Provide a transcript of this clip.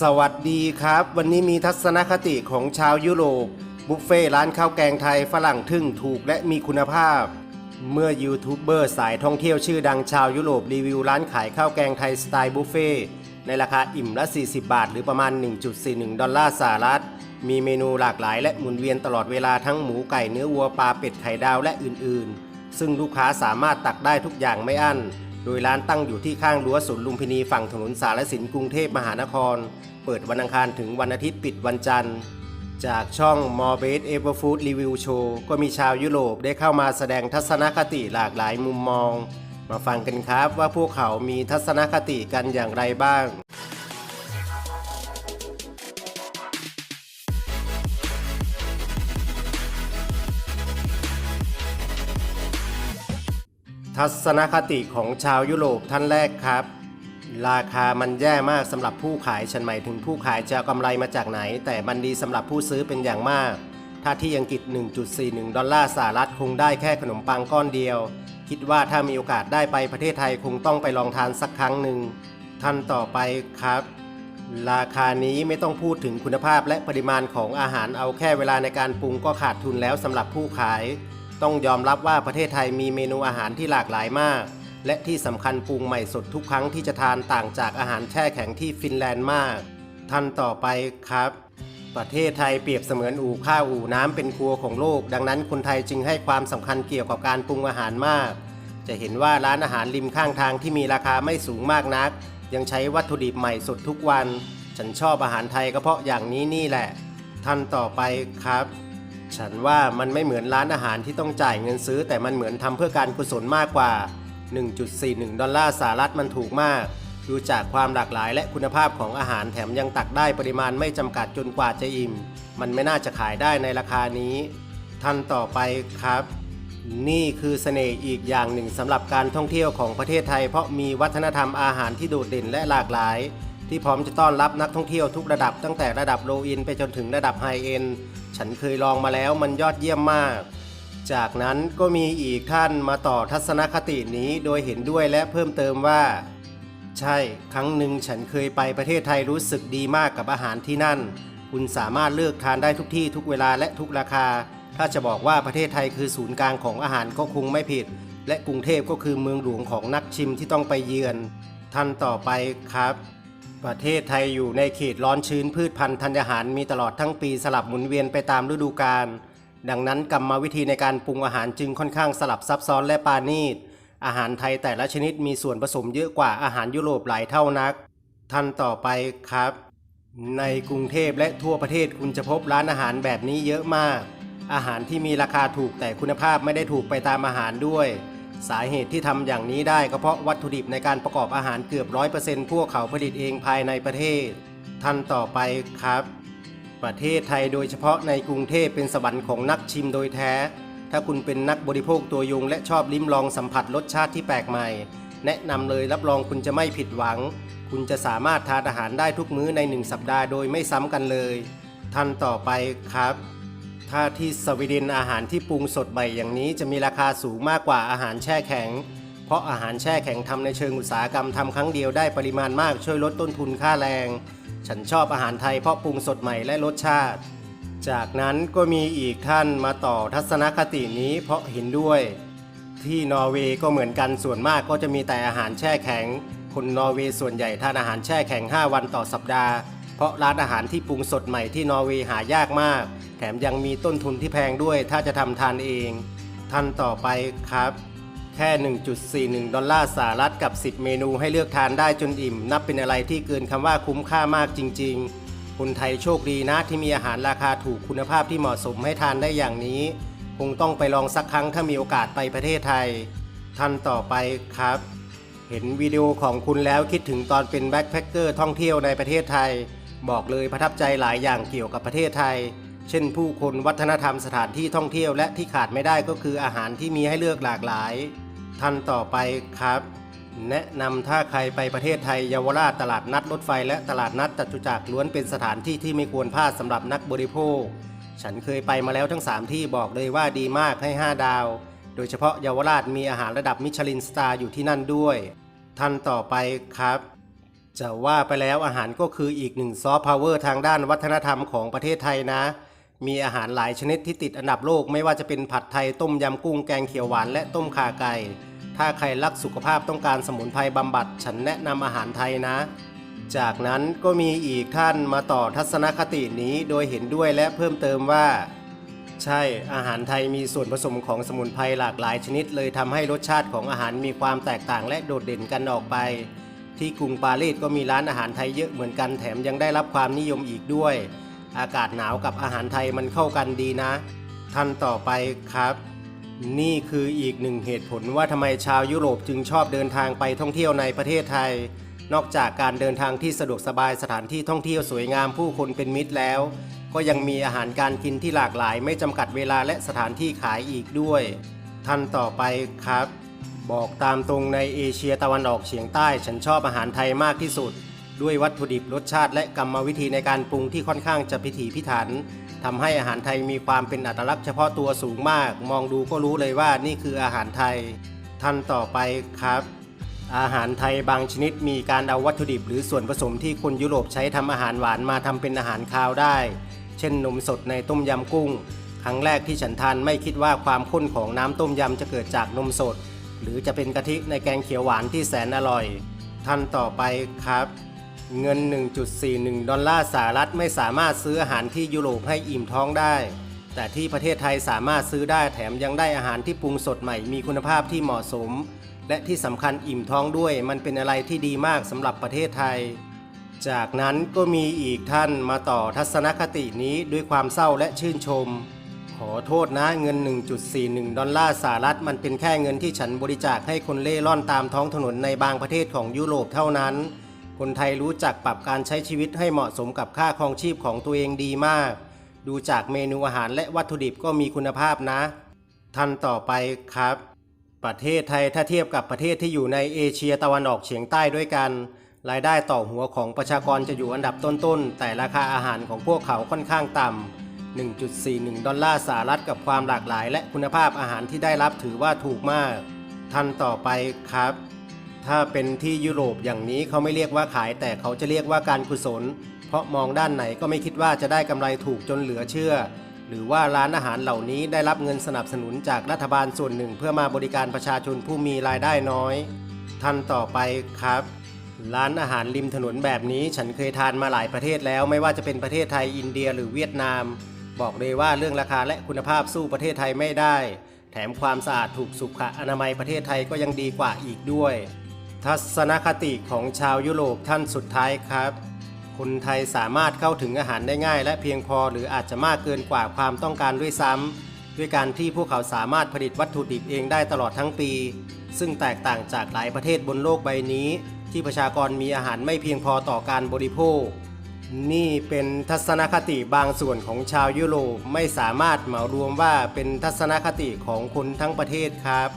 สวัสดีครับ วันนี้มีทัศนคติของชาวยุโรปบุฟเฟ่ร้านข้าวแกงไทยฝรั่งทึ่งถูกและมีคุณภาพ เมื่อยูทูบเบอร์สายท่องเที่ยวชื่อดังชาวยุโรปรีวิวร้านขายข้าวแกงไทยสไตล์บุฟเฟ่ในราคาอิ่มละ 40 บาท หรือประมาณ 1.41 ดอลลาร์สหรัฐ มีเมนูหลากหลายและหมุนเวียนตลอดเวลาทั้งหมูไก่เนื้อวัวปลาเป็ดไข่ดาวและอื่นๆ ซึ่งลูกค้าสามารถตักได้ทุกอย่างไม่อั้น โดยร้านตั้งอยู่ที่ข้างรั้วสวนลุมพินีฝั่งถนนสารสินกรุงเทพมหานคร เปิดวันอังคารถึงวันอาทิตย์ปิดวันจันทร์ จากช่อง m o r b a s e v e r Food Review Show ก็มีชาวยุโรปได้เข้ามาแสดงทัศนคติหลากหลายมุมมอง มาฟังกันครับว่าพวกเขามีทัศนคติกันอย่างไรบ้าง ทัศนคติของชาวยุโรปท่านแรกครับ ราคามันแย่มากสำหรับผู้ขายฉันหมายถึงผู้ขายจะเอากำไรมาจากไหน แต่มันดีสำหรับผู้ซื้อเป็นอย่างมาก ถ้าที่อังกฤษ 1.41 ดอลลาร์สหรัฐคงได้แค่ขนมปังก้อนเดียว คิดว่าถ้ามีโอกาสได้ไปประเทศไทยคงต้องไปลองทานสักครั้งหนึ่งท่านต่อไปครับ ราคานี้ไม่ต้องพูดถึงคุณภาพและปริมาณของอาหารเอาแค่เวลาในการปรุงก็ขาดทุนแล้วสำหรับผู้ขาย ต้องยอมรับว่าประเทศไทยมีเมนูอาหารที่หลากหลายมาก และที่สำคัญปรุงใหม่สดทุกครั้งที่จะทานต่างจากอาหารแช่แข็งที่ฟินแลนด์มาก ท่านต่อไปครับ ประเทศไทยเปรียบเสมือนอู่ข้าวอู่น้ำเป็นครัวของโลก ดังนั้นคนไทยจึงให้ความสำคัญเกี่ยวกับการปรุงอาหารมาก จะเห็นว่าร้านอาหารริมข้างทางที่มีราคาไม่สูงมากนัก ยังใช้วัตถุดิบใหม่สดทุกวัน ฉันชอบอาหารไทยก็เพราะอย่างนี้นี่แหละ ท่านต่อไปครับ ฉันว่ามันไม่เหมือนร้านอาหารที่ต้องจ่ายเงินซื้อ แต่มันเหมือนทำเพื่อการกุศลมากกว่า 1.41 ดอลลาร์สหรัฐมันถูกมากดูจากความหลากหลายและคุณภาพของอาหารแถมยังตักได้ปริมาณไม่จำกัดจนกว่าจะอิ่ม มันไม่น่าจะขายได้ในราคานี้ท่านต่อไปครับ นี่คือเสน่ห์อีกอย่างหนึ่งสำหรับการท่องเที่ยวของประเทศไทย เพราะมีวัฒนธรรมอาหารที่โดดเด่นและหลากหลาย ที่พร้อมจะต้อนรับนักท่องเที่ยวทุกระดับตั้งแต่ระดับโลอินไปจนถึงระดับไฮเอ็น ฉันเคยลองมาแล้วมันยอดเยี่ยมมาก จากนั้นก็มีอีกท่านมาต่อทัศนคตินี้โดยเห็นด้วยและเพิ่มเติมว่า ใช่ครั้งหนึ่งฉันเคยไปประเทศไทยรู้สึกดีมากกับอาหารที่นั่น คุณสามารถเลือกทานได้ทุกที่ทุกเวลาและทุกราคา ถ้าจะบอกว่าประเทศไทยคือศูนย์กลางของอาหารก็คงไม่ผิด และกรุงเทพก็คือเมืองหลวงของนักชิมที่ต้องไปเยือน ท่านต่อไปครับ ประเทศไทยอยู่ในเขตร้อนชื้นพืชพันธุ์ธัญญาหารมีตลอดทั้งปีสลับหมุนเวียนไปตามฤดูกาล ดังนั้นกรรมวิธีในการปรุงอาหารจึงค่อนข้างสลับซับซ้อนและปานีต อาหารไทยแต่ละชนิดมีส่วนผสมเยอะกว่าอาหารยุโรปหลายเท่านัก ท่านต่อไปครับ ในกรุงเทพและทั่วประเทศคุณจะพบร้านอาหารแบบนี้เยอะมาก อาหารที่มีราคาถูกแต่คุณภาพไม่ได้ถูกไปตามอาหารด้วย สาเหตุที่ทำอย่างนี้ได้ก็เพราะวัตถุดิบในการประกอบอาหารเกือบร้อยเปอร์เซ็นต์พวกเขาผลิตเองภายในประเทศ ท่านต่อไปครับ ประเทศไทยโดยเฉพาะในกรุงเทพเป็นสวรรค์ของนักชิมโดยแท้ ถ้าคุณเป็นนักบริโภคตัวยงและชอบลิ้มลองสัมผัสรสชาติที่แปลกใหม่ แนะนำเลยรับรองคุณจะไม่ผิดหวัง คุณจะสามารถทานอาหารได้ทุกมื้อในหนึ่งสัปดาห์โดยไม่ซ้ำกันเลย ท่านต่อไปครับ ถ้าที่สวีเดนอาหารที่ปรุงสดใหม่อย่างนี้จะมีราคาสูงมากกว่าอาหารแช่แข็ง เพราะอาหารแช่แข็งทำในเชิงอุตสาหกรรมทำครั้งเดียวได้ปริมาณมากช่วยลดต้นทุนค่าแรง ฉันชอบอาหารไทยเพราะปรุงสดใหม่และรสชาติ จากนั้นก็มีอีกท่านมาต่อทัศนคตินี้เพราะเห็นด้วย ที่นอร์เวย์ก็เหมือนกันส่วนมากก็จะมีแต่อาหารแช่แข็ง คนนอร์เวย์ส่วนใหญ่ทานอาหารแช่แข็ง 5 วันต่อสัปดาห์ ราะร้านอาหารที่ปรุงสดใหม่ที่นอร์เวย์หายากมาก แถมยังมีต้นทุนที่แพงด้วยถ้าจะทำทานเองท่านต่อไปครับ แค่ 1.41 ดอลลาร์สหรัฐกับ 10 เมนูให้เลือกทานได้จนอิ่ม นับเป็นอะไรที่เกินคำว่าคุ้มค่ามากจริง ๆ คนไทยโชคดีนะที่มีอาหารราคาถูกคุณภาพที่เหมาะสมให้ทานได้อย่างนี้ คงต้องไปลองสักครั้งถ้ามีโอกาสไปประเทศไทย ท่านต่อไปครับ เห็นวิดีโอของคุณแล้วคิดถึงตอนเป็นแบ็คแพคเกอร์ท่องเที่ยวในประเทศไทย บอกเลยประทับใจหลายอย่างเกี่ยวกับประเทศไทย เช่นผู้คนวัฒนธรรมสถานที่ท่องเที่ยวและที่ขาดไม่ได้ก็คืออาหารที่มีให้เลือกหลากหลาย ท่านต่อไปครับ แนะนำถ้าใครไปประเทศไทยเยาวราชตลาดนัดรถไฟ และตลาดนัดจัตุจักรล้วนเป็นสถานที่ที่ไม่ควรพลาดสำหรับนักบริโภค ฉันเคยไปมาแล้วทั้ง 3 ที่บอกเลยว่าดีมากให้ 5 ดาว โดยเฉพาะเยาวราชมีอาหารระดับมิชลินสตาร์อยู่ที่นั่นด้วย ท่านต่อไปครับ จะว่าไปแล้วอาหารก็คืออีกหนึ่งซอฟต์พาวเวอร์ทางด้านวัฒนธรรมของประเทศไทยนะ มีอาหารหลายชนิดที่ติดอันดับโลกไม่ว่าจะเป็นผัดไทยต้มยำกุ้งแกงเขียวหวานและต้มข่าไก่ ถ้าใครรักสุขภาพต้องการสมุนไพรบำบัด ฉันแนะนำอาหารไทยนะ จากนั้นก็มีอีกท่านมาต่อทัศนคตินี้โดยเห็นด้วยและเพิ่มเติมว่า ใช่อาหารไทยมีส่วนผสมของสมุนไพรหลากหลายชนิด เลยทำให้รสชาติของอาหารมีความแตกต่างและโดดเด่นกันออกไป ที่กรุงปารีสก็มีร้านอาหารไทยเยอะเหมือนกันแถมยังได้รับความนิยมอีกด้วย อากาศหนาวกับอาหารไทยมันเข้ากันดีนะ ท่านต่อไปครับ นี่คืออีกหนึ่งเหตุผลว่าทำไมชาวยุโรปจึงชอบเดินทางไปท่องเที่ยวในประเทศไทย นอกจากการเดินทางที่สะดวกสบายสถานที่ท่องเที่ยวสวยงามผู้คนเป็นมิตรแล้ว ก็ยังมีอาหารการกินที่หลากหลาย ไม่จำกัดเวลาและสถานที่ขายอีกด้วย ท่านต่อไปครับ บอกตามตรงในเอเชียตะวันออกเฉียงใต้ ฉันชอบอาหารไทยมากที่สุด ด้วยวัตถุดิบรสชาติและกรรมวิธีในการปรุงที่ค่อนข้างจะพิถีพิถันทำให้อาหารไทยมีความเป็นอัตลักษณ์เฉพาะตัวสูงมาก มองดูก็รู้เลยว่านี่คืออาหารไทย ท่านต่อไปครับ อาหารไทยบางชนิดมีการเอาวัตถุดิบ หรือส่วนผสมที่คนยุโรปใช้ทำอาหารหวานมาทำเป็นอาหารคาวได้ เช่นนมสดในต้มยำกุ้ง ครั้งแรกที่ฉันทานไม่คิดว่าความข้นของน้ำต้มยำจะเกิดจากนมสด หรือจะเป็นกะทิในแกงเขียวหวานที่แสนอร่อย ท่านต่อไปครับ เงิน 1.41 ดอลลาร์สหรัฐไม่สามารถซื้ออาหารที่ยุโรปให้อิ่มท้องได้ แต่ที่ประเทศไทยสามารถซื้อได้แถมยังได้อาหารที่ปรุงสดใหม่มีคุณภาพที่เหมาะสม และที่สำคัญอิ่มท้องด้วย มันเป็นอะไรที่ดีมากสำหรับประเทศไทย จากนั้นก็มีอีกท่านมาต่อทัศนคตินี้ด้วยความเศร้าและชื่นชม อโทษนะเงิน 1.41 ดอลลาร์สหรัฐมันเป็นแค่เงินที่ฉันบริจาคให้คนเล่ร่อนตามท้องถนนในบางประเทศของยุโรปเท่านั้น คนไทยรู้จักปรับการใช้ชีวิตให้เหมาะสมกับค่าครองชีพของตัวเองดีมาก ดูจากเมนูอาหารและวัตถุดิบก็มีคุณภาพนะท่านต่อไปครับ ประเทศไทยถ้าเทียบกับประเทศที่อยู่ในเอเชียตะวันออกเฉียงใต้ด้วยกัน รายได้ต่อหัวของประชากรจะอยู่อันดับต้นๆ แต่ราคาอาหารของพวกเขาค่อนข้างต่ำ 1.41 ดอลลาร์สหรัฐกับความหลากหลาย และคุณภาพอาหารที่ได้รับถือว่าถูกมาก ท่านต่อไปครับ ถ้าเป็นที่ยุโรปอย่างนี้เขาไม่เรียกว่าขาย แต่เขาจะเรียกว่าการกุศล เพราะมองด้านไหนก็ไม่คิดว่าจะได้กำไรถูกจนเหลือเชื่อ หรือว่าร้านอาหารเหล่านี้ได้รับเงินสนับสนุนจากรัฐบาลส่วนหนึ่ง เพื่อมาบริการประชาชนผู้มีรายได้น้อย ท่านต่อไปครับร้านอาหารริมถนนแบบนี้ฉันเคยทานมาหลายประเทศแล้วไม่ว่าจะเป็นประเทศไทยอินเดียหรือเวียดนาม บอกเลยว่าเรื่องราคาและคุณภาพสู้ประเทศไทยไม่ได้ แถมความสะอาดถูกสุขอนามัยประเทศไทยก็ยังดีกว่าอีกด้วย ทัศนคติของชาวยุโรปท่านสุดท้ายครับ คนไทยสามารถเข้าถึงอาหารได้ง่าย และเพียงพอหรืออาจจะมากเกินกว่าความต้องการด้วยซ้ำด้วยการที่พวกเขาสามารถผลิตวัตถุดิบเองได้ตลอดทั้งปี ซึ่งแตกต่างจากหลายประเทศบนโลกใบนี้ ที่ประชากรมีอาหารไม่เพียงพอต่อการบริโภค นี่เป็นทัศนคติบางส่วนของชาวยุโรปไม่สามารถเหมารวมว่าเป็นทัศนคติของคนทั้งประเทศครับ